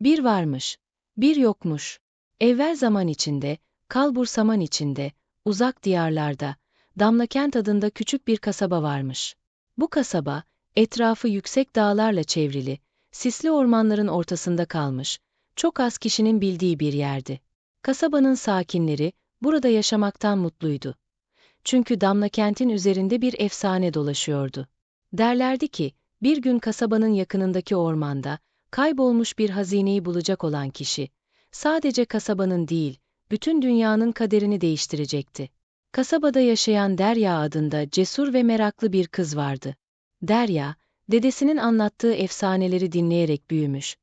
Bir varmış, bir yokmuş. Evvel zaman içinde, kalbur saman içinde, uzak diyarlarda, Damlakent adında küçük bir kasaba varmış. Bu kasaba, etrafı yüksek dağlarla çevrili, sisli ormanların ortasında kalmış, çok az kişinin bildiği bir yerdi. Kasabanın sakinleri, burada yaşamaktan mutluydu. Çünkü Damlakent'in üzerinde bir efsane dolaşıyordu. Derlerdi ki, bir gün kasabanın yakınındaki ormanda, kaybolmuş bir hazineyi bulacak olan kişi, sadece kasabanın değil, bütün dünyanın kaderini değiştirecekti. Kasabada yaşayan Derya adında cesur ve meraklı bir kız vardı. Derya, dedesinin anlattığı efsaneleri dinleyerek büyümüş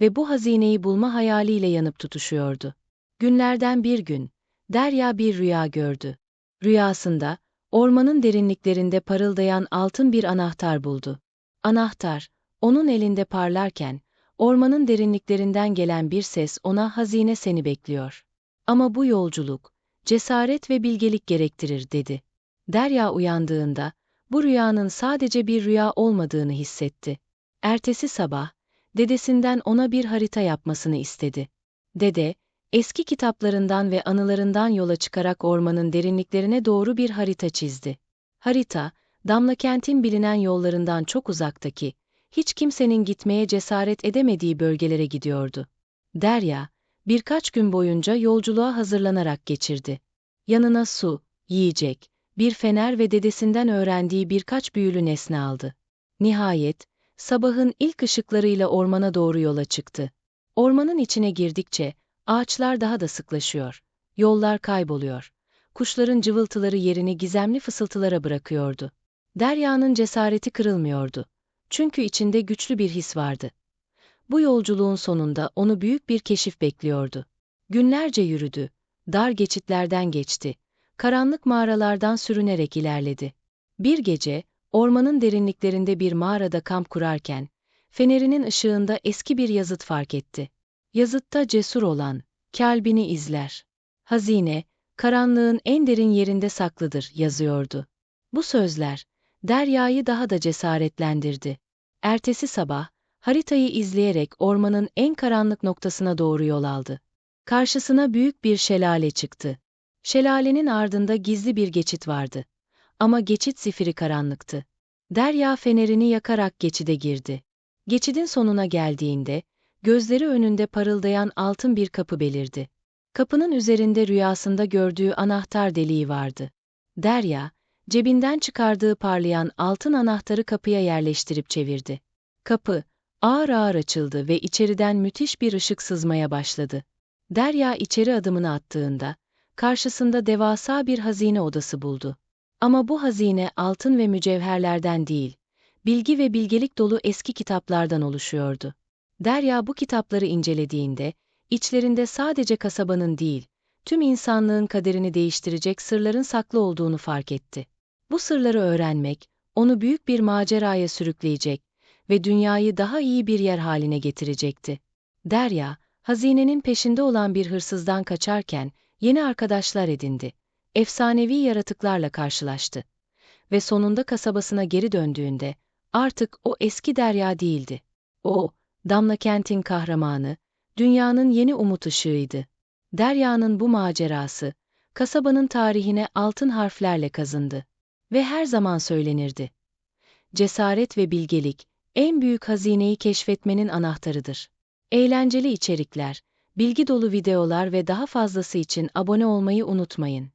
ve bu hazineyi bulma hayaliyle yanıp tutuşuyordu. Günlerden bir gün, Derya bir rüya gördü. Rüyasında, ormanın derinliklerinde parıldayan altın bir anahtar buldu. Anahtar, onun elinde parlarken, ormanın derinliklerinden gelen bir ses ona hazine seni bekliyor. Ama bu yolculuk, cesaret ve bilgelik gerektirir dedi. Derya uyandığında, bu rüyanın sadece bir rüya olmadığını hissetti. Ertesi sabah, dedesinden ona bir harita yapmasını istedi. Dede, eski kitaplarından ve anılarından yola çıkarak ormanın derinliklerine doğru bir harita çizdi. Harita, Damla kentin bilinen yollarından çok uzaktaki, hiç kimsenin gitmeye cesaret edemediği bölgelere gidiyordu. Derya, birkaç gün boyunca yolculuğa hazırlanarak geçirdi. Yanına su, yiyecek, bir fener ve dedesinden öğrendiği birkaç büyülü nesne aldı. Nihayet, sabahın ilk ışıklarıyla ormana doğru yola çıktı. Ormanın içine girdikçe, ağaçlar daha da sıklaşıyor, yollar kayboluyor. Kuşların cıvıltıları yerini gizemli fısıltılara bırakıyordu. Derya'nın cesareti kırılmıyordu. Çünkü içinde güçlü bir his vardı. Bu yolculuğun sonunda onu büyük bir keşif bekliyordu. Günlerce yürüdü, dar geçitlerden geçti, karanlık mağaralardan sürünerek ilerledi. Bir gece, ormanın derinliklerinde bir mağarada kamp kurarken, fenerinin ışığında eski bir yazıt fark etti. Yazıtta cesur olan, kalbini izler. Hazine, karanlığın en derin yerinde saklıdır yazıyordu. Bu sözler, Derya'yı daha da cesaretlendirdi. Ertesi sabah, haritayı izleyerek ormanın en karanlık noktasına doğru yol aldı. Karşısına büyük bir şelale çıktı. Şelalenin ardında gizli bir geçit vardı. Ama geçit zifiri karanlıktı. Derya fenerini yakarak geçide girdi. Geçidin sonuna geldiğinde, gözleri önünde parıldayan altın bir kapı belirdi. Kapının üzerinde rüyasında gördüğü anahtar deliği vardı. Derya, cebinden çıkardığı parlayan altın anahtarı kapıya yerleştirip çevirdi. Kapı, ağır ağır açıldı ve içeriden müthiş bir ışık sızmaya başladı. Derya içeri adımını attığında, karşısında devasa bir hazine odası buldu. Ama bu hazine altın ve mücevherlerden değil, bilgi ve bilgelik dolu eski kitaplardan oluşuyordu. Derya bu kitapları incelediğinde, içlerinde sadece kasabanın değil, tüm insanlığın kaderini değiştirecek sırların saklı olduğunu fark etti. Bu sırları öğrenmek, onu büyük bir maceraya sürükleyecek ve dünyayı daha iyi bir yer haline getirecekti. Derya, hazinenin peşinde olan bir hırsızdan kaçarken yeni arkadaşlar edindi. Efsanevi yaratıklarla karşılaştı. Ve sonunda kasabasına geri döndüğünde artık o eski Derya değildi. O, Damla Kent'in kahramanı, dünyanın yeni umut ışığıydı. Derya'nın bu macerası, kasabanın tarihine altın harflerle kazındı ve her zaman söylenirdi. Cesaret ve bilgelik, en büyük hazineyi keşfetmenin anahtarıdır. Eğlenceli içerikler, bilgi dolu videolar ve daha fazlası için abone olmayı unutmayın.